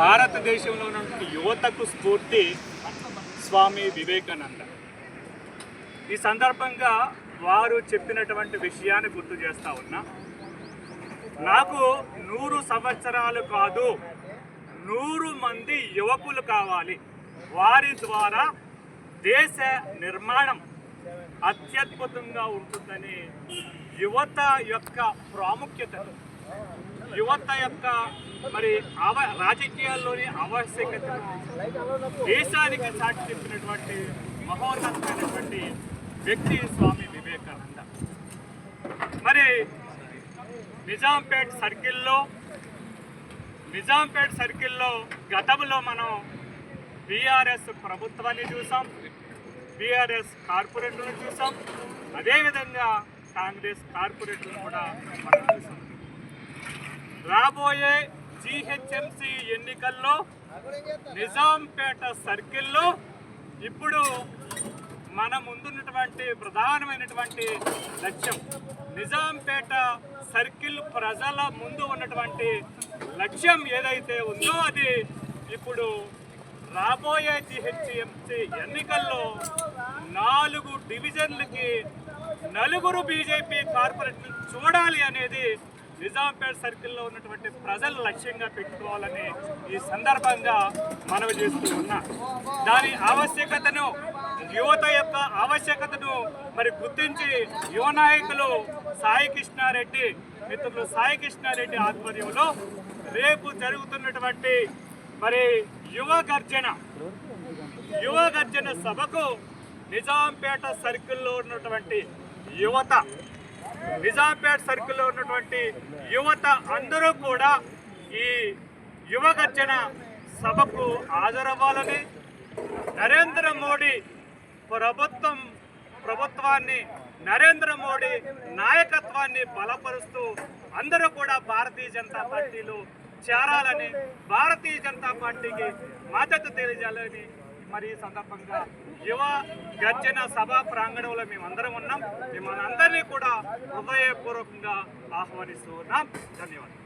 భారతదేశంలో ఉన్నటువంటి యువతకు స్ఫూర్తి స్వామి వివేకానంద. ఈ సందర్భంగా వారు చెప్పినటువంటి విషయాన్ని గుర్తు చేస్తా ఉన్నా. నాకు నూరు సంవత్సరాలు కాదు నూరు మంది యువకులు కావాలి. వారి ద్వారా దేశ నిర్మాణం అత్యద్భుతంగా ఉంటుందని యువత యొక్క ప్రాముఖ్యతను యువత యొక్క మరి ఆవ రాజకీయాల్లోని ఆవశ్యకతను దేశానికి చాటి చెప్పినటువంటి మహోన్నతమైనటువంటి వ్యక్తి స్వామి వివేకానంద. మరి నిజాంపేట్ సర్కిల్లో నిజాంపేట్ సర్కిల్లో గతంలో మనం బీఆర్ఎస్ ప్రభుత్వాన్ని చూసాం బీఆర్ఎస్ కార్పొరేటర్లను చూసాం అదేవిధంగా కాంగ్రెస్ కార్పొరేటర్లు కూడా మనం చూసాం. రాబోయే జిహెచ్ఎంసి ఎన్నికల్లో నిజాంపేట సర్కిల్లో ఇప్పుడు మన ముందున్నటువంటి ప్రధానమైనటువంటి లక్ష్యం. నిజాంపేట సర్కిల్ ప్రజల ముందు ఉన్నటువంటి లక్ష్యం ఏదైతే ఉందో అది ఇప్పుడు రాబోయే జిహెచ్ఎంసీ ఎన్నికల్లో నాలుగు డివిజన్లకి నలుగురు బీజేపీ కార్పొరేట్లు చూడాలి అనేది నిజాంపేట్ సర్కిల్లో ఉన్నటువంటి ప్రజలు లక్ష్యంగా పెట్టుకోవాలని ఈ సందర్భంగా మనవి చేస్తూ ఉన్నా. దాని ఆవశ్యకతను యువత యొక్క ఆవశ్యకతను మరి గుర్తించి యువ నాయకులు సాయి కృష్ణారెడ్డి మిత్రులు సాయి కృష్ణారెడ్డి ఆధ్వర్యంలో రేపు జరుగుతున్నటువంటి మరి యువ గర్జన యువ గర్జన సభకు నిజాంపేట సర్కిల్లో ఉన్నటువంటి యువత నిజాంపేట సర్కిల్లో ఉన్నటువంటి యువత అందరూ కూడా ఈ యువగర్జన సభకు హాజరవ్వాలని నరేంద్ర మోడీ ప్రభుత్వం ప్రభుత్వాన్ని నరేంద్ర మోడీ నాయకత్వాన్ని బలపరుస్తూ అందరూ కూడా భారతీయ జనతా పార్టీలో చేరాలని భారతీయ జనతా పార్టీకి మద్దతు తెలియజేయాలని మరి ఈ సందర్భంగా యువ గర్జన సభా ప్రాంగణంలో మేమందరం ఉన్నాం. మిమ్మల్ని అందరినీ కూడా హృదయపూర్వకంగా ఆహ్వానిస్తూ ఉన్నాం ధన్యవాదాలు.